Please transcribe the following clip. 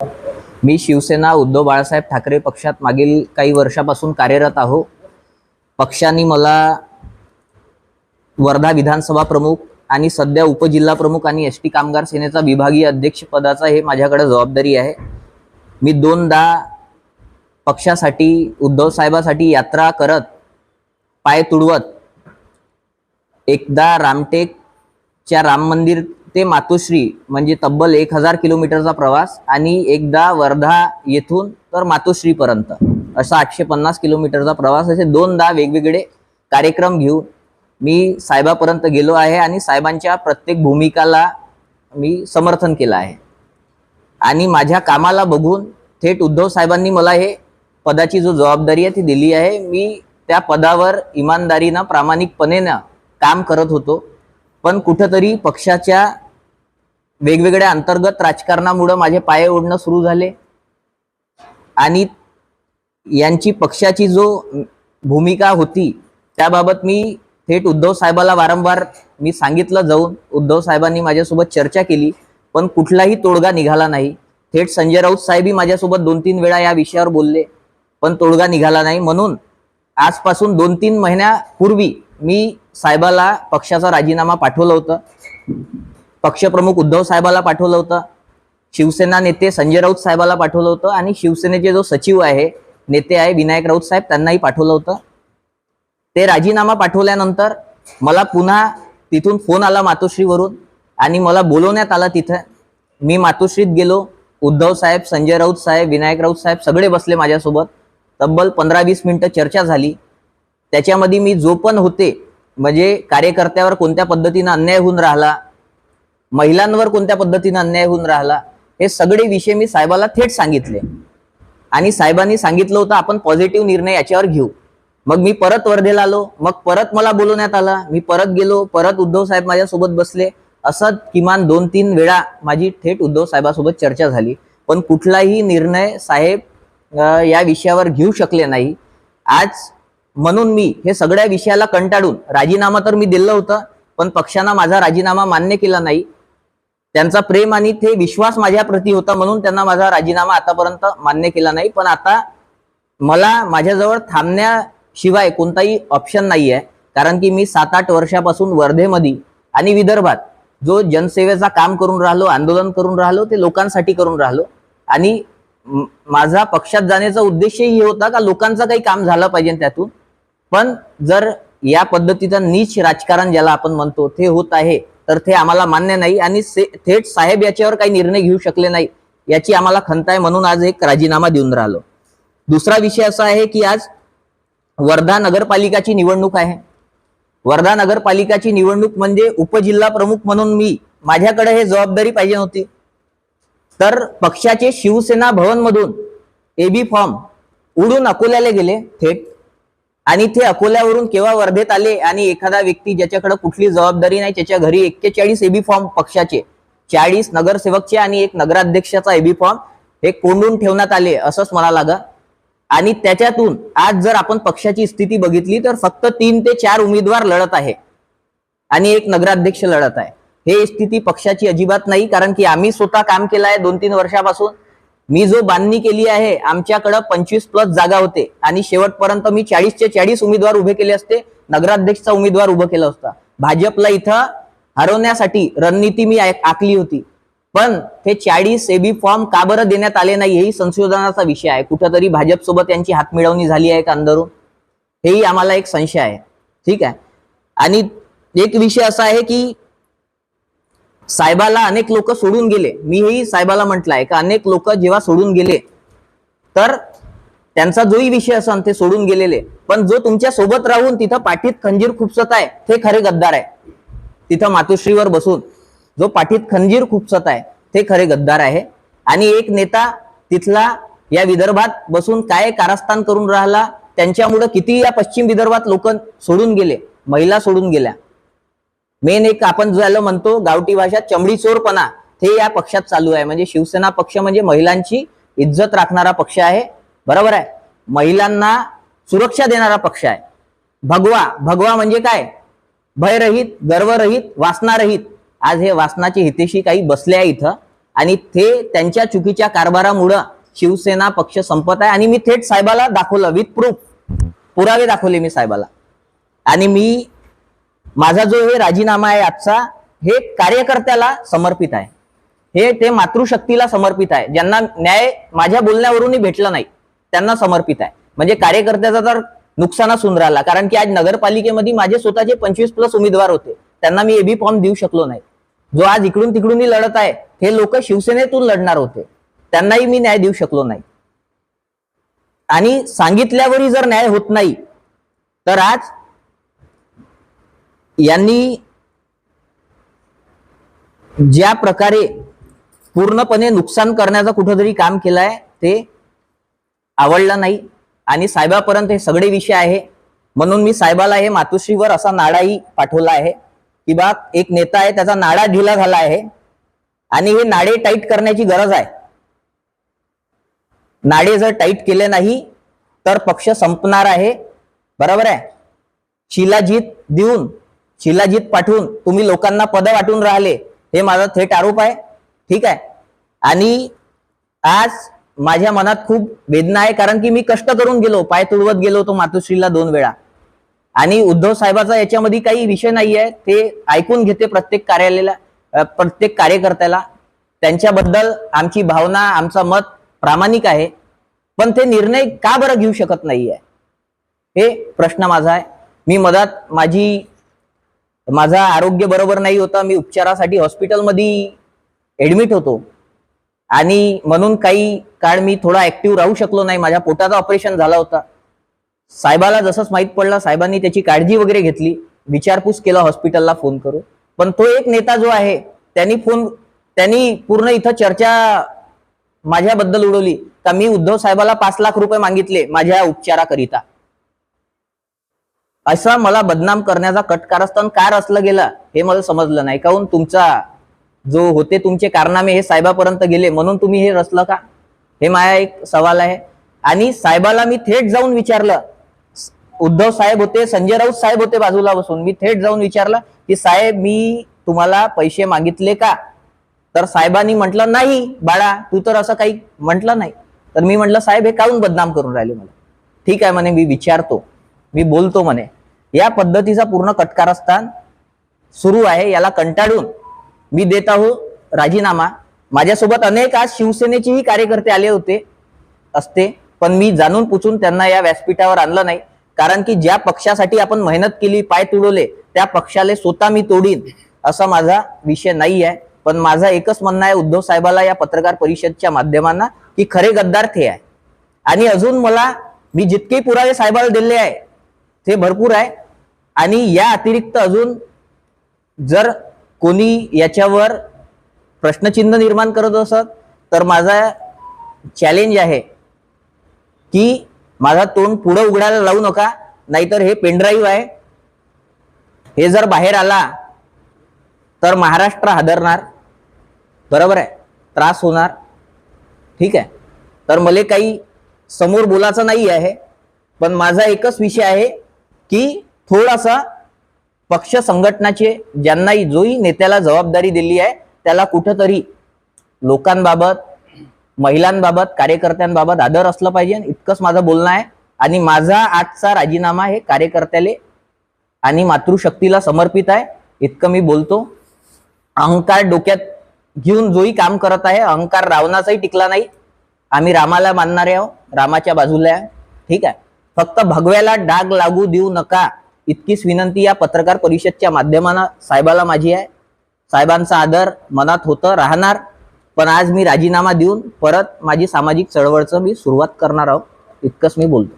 मी शिवसेना उद्धव बाळासाहेब ठाकरे पक्षात मागील काही वर्षापासून कार्यरत आहो. पक्षाने मला वर्धा विधानसभा प्रमुख आणि सध्या उपजिल्हा प्रमुख आणि एस टी कामगार सेनेचा विभागीय अध्यक्ष पदाचा हे माझ्याकडे जबाबदारी आहे. मी दोनदा पक्षासाठी उद्धव साहेबासाठी यात्रा करत पाय तुडवत एकदा रामटेकच्या राम मंदिर ते मातोश्री म्हणजे तब्बल एक हजार किलोमीटरचा प्रवास आणि एकदा वर्धा येथून तर मातोश्रीपर्यंत. असा आठशे पन्नास किलोमीटरचा प्रवास असे दोनदा वेगवेगळे कार्यक्रम घेऊन मी साहेबापर्यंत गेलो आहे आणि साहेबांच्या प्रत्येक भूमिकाला मी समर्थन केलं आहे. आणि माझ्या कामाला बघून थेट उद्धव साहेबांनी मला हे पदाची जो जबाबदारी आहे ती दिली आहे. मी त्या पदावर इमानदारीनं प्रामाणिकपणेनं काम करत होतो. पण कुठंतरी पक्षाच्या वेगवेगळ्या अंतर्गत राजकारणामुळं माझे पाय ओढणं सुरू झाले. आणि यांची पक्षाची जो भूमिका होती त्याबाबत मी थेट उद्धव साहेबाला वारंवार मी सांगितलं जाऊन उद्धव साहेबांनी माझ्यासोबत चर्चा केली पण कुठलाही तोडगा निघाला नाही. थेट संजय राऊत साहेबही माझ्यासोबत दोन तीन वेळा या विषयावर बोलले पण तोडगा निघाला नाही. म्हणून आजपासून दोन तीन महिन्यापूर्वी मी साहेबाला पक्षाचा राजीनामा पाठवलं होतं. पक्षप्रमुख उद्धव साहेबाला पाठवलं होतं. शिवसेना नेते संजय राऊत साहेबाला पाठवलं होतं आणि शिवसेनेचे जो सचिव आहे नेते आहे विनायक राऊत साहेब त्यांनाही पाठवलं होतं. ते राजीनामा पाठवल्यानंतर मला पुन्हा तिथून फोन आला मातोश्रीवरून आणि मला बोलवण्यात आला तिथं. मी मातोश्रीत गेलो. उद्धव साहेब संजय राऊत साहेब विनायक राऊत साहेब सगळे बसले माझ्यासोबत. तब्बल पंधरा वीस मिनिटं चर्चा झाली. त्याच्यामध्ये मी जो पण होते म्हणजे कार्यकर्त्यावर कोणत्या पद्धतीनं अन्याय होऊन राहिला महिलांवर कोणत्या पद्धतीनं अन्याय होऊन राहिला हे सगळे विषय मी साहेबाला थेट सांगितले. आणि साहेबांनी सांगितलं होतं आपण पॉझिटिव्ह निर्णय याच्यावर घेऊ. मग मी परत वर्धेला आलो मग परत मला बोलवण्यात आला मी परत गेलो परत उद्धव साहेब माझ्यासोबत बसले. असं किमान दोन तीन वेळा माझी थेट उद्धव साहेबासोबत चर्चा झाली. पण कुठलाही निर्णय साहेब या विषयावर घेऊ शकले नाही. आज म्हणून मी हे सगळ्या विषयाला कंटाळून राजीनामा तर मी दिलं होतं पण पक्षानं माझा राजीनामा मान्य केला नाही. त्यांचा प्रेम आणि ते विश्वास माझ्याप्रती होता म्हणून त्यांना माझा राजीनामा आतापर्यंत मान्य केला नाही. पण आता मला माझ्याजवळ थांबण्याशिवाय कोणताही ऑप्शन नाही आहे कारण की मी सात आठ वर्षापासून वर्धेमध्ये आणि विदर्भात जो जनसेवेचा काम करून राहिलो आंदोलन करून राहिलो ते लोकांसाठी करून राहिलो. आणि माझा पक्षात जाण्याचा उद्देशही हे होता का लोकांचं काही काम झालं पाहिजे त्यातून? पण जर या पद्धतीचं नीच राजकारण ज्याला आपण म्हणतो ते होत आहे तर ते आम्हाला मान्य नाही आणि से- थेट साहेब याच्यावर काही निर्णय घेऊ शकले नाही याची आम्हाला खंत आहे म्हणून आज एक राजीनामा देऊन राहिलो. दुसरा विषय असा आहे की आज वर्धा नगरपालिकाची निवडणूक आहे. वर्धा नगरपालिकाची निवडणूक म्हणजे उपजिल्हा प्रमुख म्हणून मी माझ्याकडे हे जबाबदारी पाहिजे नव्हती तर पक्षाचे शिवसेना भवन मधून एबी फॉर्म उडून अकोल्याला गेले थेट. आणि ते अकोल्यावरून केव्हा वर्धेत आले आणि एखादा व्यक्ती ज्याच्याकडे कुठली जबाबदारी नाही त्याच्या घरी एक्केचाळीस एबी फॉर्म पक्षाचे चाळीस नगरसेवकचे आणि एक नगराध्यक्षाचा एबी फॉर्म हे कोंडून ठेवण्यात आले असंच मला लागा. आणि त्याच्यातून आज जर आपण पक्षाची स्थिती बघितली तर फक्त तीन ते चार उमेदवार लढत आहे. आणि एक नगराध्यक्ष लढत आहे. हे स्थिती पक्षाची अजिबात नाही कारण की आम्ही स्वतः काम केलं आहे दोन तीन वर्षापासून. मी जो बांधणी केली आहे आमच्याकडं पंचवीस प्लस जागा होते. आणि शेवटपर्यंत मी चाळीसचे चाळीस उमेदवार उभे केले असते. नगराध्यक्षचा उमेदवार उभं केलं असतं. भाजपला इथं हरवण्यासाठी रणनीती मी आखली होती. पण ते चाळीस एबी फॉर्म का बरं देण्यात आले नाही हेही संशोधनाचा विषय आहे. कुठंतरी भाजपसोबत यांची हातमिळवणी झाली आहे का अंदरून हेही आम्हाला एक संशय आहे. ठीक आहे? आणि एक विषय असा आहे की साहेबाला अनेक लोक सोडून गेले. मीही साहेबाला म्हटलं आहे का अनेक लोक जेव्हा सोडून गेले तर त्यांचा जोही विषय असन ते सोडून गेलेले. पण जो तुमच्यासोबत राहून तिथं पाठीत खंजीर खुपसत आहे ते खरे गद्दार आहे. तिथं मातोश्रीवर बसून जो पाठीत खंजीर खुपसत आहे ते खरे गद्दार आहे. आणि एक नेता तिथला या विदर्भात बसून काय कारस्थान करून राहिला त्यांच्यामुळं किती या पश्चिम विदर्भात लोक सोडून गेले महिला सोडून गेल्या. मेन एक आपण ज्याला म्हणतो गावठी भाषा चमडी चोरपणा हे या पक्षात चालू आहे. म्हणजे शिवसेना पक्ष म्हणजे महिलांची इज्जत राखणारा पक्ष आहे. बरोबर आहे? महिलांना सुरक्षा देणारा पक्ष आहे. भगवा भगवा म्हणजे काय? भयरहित गर्वरहित वासनारहित. आज हे वासनाचे हितेशी काही बसले आहे इथं. आणि ते त्यांच्या चुकीच्या कारभारामुळं शिवसेना पक्ष संपत आहे. आणि मी थेट साहेबाला दाखवलं विथ प्रूफ पुरावे दाखवले मी साहेबाला. आणि मी माझा जो हे राजीनामा आहे आजचा हे कार्यकर्त्याला समर्पित आहे. हे ते मातृशक्तीला समर्पित आहे. ज्यांना न्याय माझ्या बोलण्यावरूनही भेटला नाही त्यांना समर्पित आहे. म्हणजे कार्यकर्त्याचा तर नुकसानच होऊन राहिला. कारण की आज नगरपालिकेमध्ये माझे स्वतःचे पंचवीस प्लस उमेदवार होते. त्यांना मी एबी फॉर्म देऊ शकलो नाही. जो आज इकडून तिकडूनही लढत आहे हे लोक शिवसेनेतून लढणार होते. त्यांनाही मी न्याय देऊ शकलो नाही. आणि सांगितल्यावरही जर न्याय होत नाही तर आज यांनी ज्या प्रकारे पूर्णपणे नुकसान करण्याचं कुठंतरी काम केलंय ते आवडलं नाही. आणि साहेबापर्यंत हे सगळे विषय आहे. म्हणून मी साहेबाला हे मातोश्रीवर असा नाडाही पाठवला आहे. की बा एक नेता आहे त्याचा नाडा ढिला झाला आहे. आणि हे नाडे टाईट करण्याची गरज आहे. नाडे जर टाईट केले नाही तर पक्ष संपणार आहे. बरोबर आहे? शिलाजीत देऊन शिलाजीत पाठवून तुम्ही लोकांना पद वाटून राहिले हे माझा थेट आरोप आहे. ठीक आहे? आणि आज माझ्या मनात खूप वेदना आहे कारण की मी कष्ट करून गेलो पाय तुडवत गेलो तो मातोश्रीला दोन वेळा. आणि उद्धव साहेबाचा याच्यामध्ये काही विषय नाही आहे ते ऐकून घेते प्रत्येक कार्यालयाला प्रत्येक कार्यकर्त्याला. त्यांच्याबद्दल आमची भावना आमचा मत प्रामाणिक आहे पण ते निर्णय का बरं घेऊ शकत नाही आहे हे प्रश्न माझा आहे. मी मधात माझी माझा आरोग्य बरोबर नाही होता मी उपचारासाठी हॉस्पिटलमध्ये ऍडमिट होतो. आणि म्हणून काही काळ मी थोडा ऍक्टिव्ह राहू शकलो नाही. माझ्या पोटाचं ऑपरेशन झाला होता. साहेबाला जसंच माहीत पडलं साहेबांनी त्याची काळजी वगैरे घेतली. विचारपूस केला हॉस्पिटलला फोन करून. पण तो एक नेता जो आहे त्यांनी फोन त्यांनी पूर्ण इथं चर्चा माझ्याबद्दल उडवली. का मी उद्धव साहेबाला पाच लाख रुपये मागितले माझ्या उपचाराकरिता. असा मला बदनाम करण्याचा कट कारस्थान का रचलं गेलं हे मला समजलं नाही. काहून तुमचा जो होते तुमचे कारनामे हे साहेबापर्यंत गेले म्हणून तुम्ही हे रचलं का? हे माझा एक सवाल आहे. आणि साहेबाला मी थेट जाऊन विचारलं. उद्धव साहेब होते संजय राऊत साहेब होते बाजूला बसून. मी थेट जाऊन विचारलं की साहेब मी तुम्हाला पैसे मागितले का? तर साहेबांनी म्हटलं नाही बाळा तू तर असं काही म्हटलं नाही. तर मी म्हटलं साहेब हे काहून बदनाम करून राहिले मला? ठीक आहे म्हणे मी विचारतो. मी बोलतो म्हणे. या पद्धतीचा पूर्ण कटकारस्थान सुरू आहे याला कंटाळून मी देत आहो राजीनामा. माझ्यासोबत अनेक आज शिवसेनेचेही कार्यकर्ते आले होते असते पण मी जाणून पुचून त्यांना या व्यासपीठावर आणलं नाही. कारण की ज्या पक्षासाठी आपण मेहनत केली पाय तुडवले त्या पक्षाला स्वतः मी तोडीन असा माझा विषय नाही आहे. पण माझा एकच म्हणणं आहे उद्धव साहेबाला या पत्रकार परिषदच्या माध्यमांना की खरे गद्दार ते आहे. आणि अजून मला मी जितके पुरावे साहेबाला दिले आहे ते भरपूर आहे. आणि या अतिरिक्त अजून जर कोणी याच्यावर प्रश्नचिन्ह निर्माण करत असत तर माझा चॅलेंज आहे की माझा तोंड पुढं उघडायला लावू नका नाहीतर हे पेनड्राईव्ह आहे. हे जर बाहेर आला तर महाराष्ट्र हादरणार. बरोबर आहे? त्रास होणार. ठीक आहे? तर मला काही समोर बोलायचं नाही आहे पण माझा एकच विषय आहे की थोडासा पक्ष संघटनाचे ज्यांनाही जोही नेत्याला जबाबदारी दिली आहे त्याला कुठंतरी लोकांबाबत महिलांबाबत कार्यकर्त्यांबाबत आदर असलं पाहिजे. इतकंच माझं बोलणं आहे. आणि माझा आजचा राजीनामा हे कार्यकर्त्याले आणि मातृशक्तीला समर्पित आहे. इतकं मी बोलतो. अहंकार डोक्यात घेऊन जोही काम करत आहे. अहंकार रावणाचाही टिकला नाही. आम्ही रामाला मानणारे आहोत. रामाच्या बाजूला आहे. ठीक आहे. फक्त भगव्याला डाग लागू देऊ नका इतकीच विनंती या पत्रकार परिषदच्या माध्यमानं साहेबाला माझी आहे. साहेबांचा आदर मनात होतं राहणार पण आज मी राजीनामा देऊन परत माझी सामाजिक चळवळचं मी सुरुवात करणार आहोत इतकंच मी बोलतो.